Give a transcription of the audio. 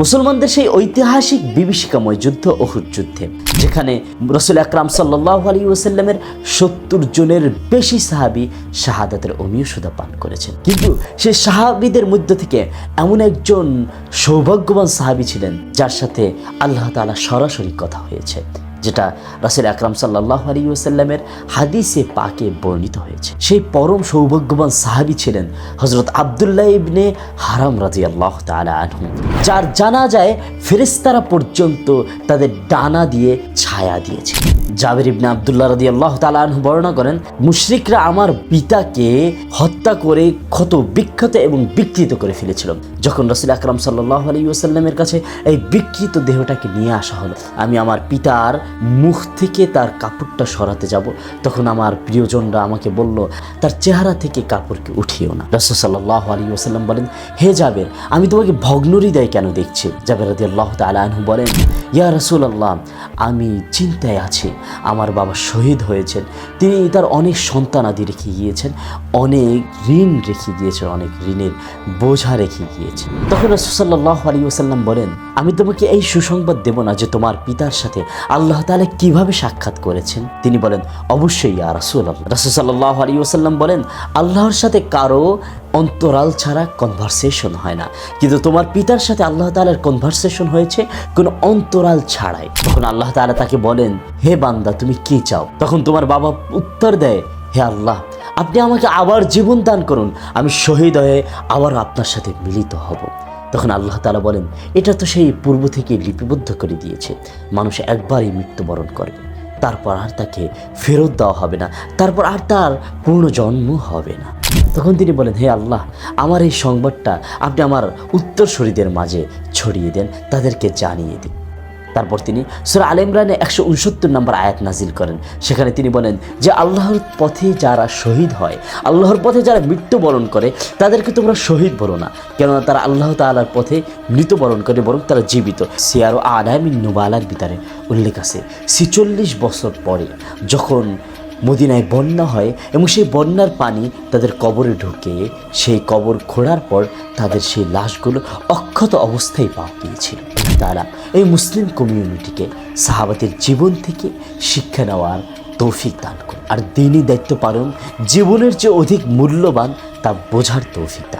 মুসলমানদের সেই ঐতিহাসিক বিভীষিকাময় যুদ্ধ অহুর যুদ্ধে, যেখানে রসুল আকরাম সাল্লাহ আলী ওসাল্লামের সত্তর জনের বেশি সাহাবি শাহাদাতের অমীয় সুদা পান করেছেন। কিন্তু সেই সাহাবিদের মধ্য থেকে এমন একজন সৌভাগ্যবান সাহাবি ছিলেন, যার সাথে আল্লাহ তালা সরাসরি কথা হয়েছে। যেটা রাসেল আকরাম সাল্লাহ আলী ওসাল্লামের হাদিসে পাকে বর্ণিত হয়েছে। সেই পরম সৌভাগ্যবান সাহাবি ছিলেন হজরত আবদুল্লাহ ইবনে হারাম রাজি আল্লাহ তালা আনহু, যার জানা যায় ফেরেস্তারা পর্যন্ত তাদের ডানা দিয়ে ছায়া দিয়েছে। জাবের ইবনে আবদুল্লাহ রাদি আল্লাহ তালা বর্ণনা করেন, মুশরিকরা আমার পিতাকে হত্যা করে ক্ষত বিক্ষত এবং বিকৃত করে ফেলেছিল। যখন রসুল আকরাম সাল্লাহ আলী ওসাল্লামের কাছে এই বিকৃত দেহটাকে নিয়ে আসা হলো, আমি আমার পিতার মুখ থেকে তার কাপড়টা সরাতে যাব। তখন আমার প্রিয়জনরা আমাকে বলল, তার চেহারা থেকে কাপড়কে উঠিও না। রসুল সাল্লাহ আলী ওসাল্লাম বলেন, হে জাবের, আমি তোমাকে ভগ্ন হৃদয় কেন দেখছি? জাবের রাদি আল্লাহ তালু বলেন, ইয়া রসুল আল্লাহ আমি চিন্তায় আছি, আমার বাবা শহীদ হয়েছেন। তিনি তার অনেক সন্তানাদি রেখে গিয়েছেন, অনেক ঋণ রেখে গিয়েছেন, অনেক ঋণের বোঝা রেখে গিয়েছেন। তখন রসুসাল্লাহ আলী ওসাল্লাম বলেন, আমি তোমাকে এই সুসংবাদ দেব না যে তোমার পিতার সাথে আল্লাহ তালা কীভাবে সাক্ষাৎ করেছেন? তিনি বলেন, অবশ্যই ইয়া রাসুল রসুসাল্লাহ আলী ওসাল্লাম বলেন, আল্লাহর সাথে কারও অন্তরাল ছাড়া কনভারসেশন হয় না। কিন্তু তোমার পিতার সাথে আল্লাহ তালার কনভারসেশন হয়েছে, কোনো অন্তরাল ছাড়াই। তখন আল্লাহ তালা তাকে বলেন, হে বান্দা, তুমি কি চাও? তখন তোমার বাবা উত্তর দেয়, হে আল্লাহ, আপনি আমাকে আবার জীবন দান করুন, আমি শহীদ হয়ে আবার আপনার সাথে মিলিত হব। তখন আল্লাহ তালা বলেন, এটা তো সেই পূর্ব থেকে লিপিবদ্ধ করে দিয়েছে। মানুষ একবারই মৃত্যুবরণ করবে। তারপর আর তাকে ফেরত দেওয়া হবে না। তারপর আর তার পুনর্জন্ম হবে না। তখন তিনি বলেন, হে আল্লাহ, আমার এই সংবাদটা আপনি আমার উত্তরসূরিদের মাঝে ছড়িয়ে দেন, তাদেরকে জানিয়ে দিন। তারপর তিনি সুরা আল ইমরানে একশো উনসত্তর নম্বর আয়াত নাজিল করেন। সেখানে তিনি বলেন যে, আল্লাহর পথে যারা শহীদ হয়, আল্লাহর পথে যারা মৃত্যুবরণ করে, তাদেরকে তোমরা শহীদ বলো না। কেননা তারা আল্লাহ তাআলার পথে মৃত্যুবরণ করে, বরং তারা জীবিত। সে সিয়ারো আদামিন নুবালার ভিতরে উল্লেখ আছে, ছিচল্লিশ বছর পরে যখন মদিনায় বন্যা হয় এবং সেই বন্যার পানি তাদের কবরে ঢুকে সেই কবর খোঁড়ার পর তাদের সেই লাশগুলো অক্ষত অবস্থায় পাওয়া গিয়েছিল। তারা এই মুসলিম কমিউনিটিকে সাহাবাতের জীবন থেকে শিক্ষা নেওয়ার তৌফিক দান করে আর দিনই দায়িত্ব পালন, জীবনের যে অধিক মূল্যবান তা বোঝার তৌফিক দান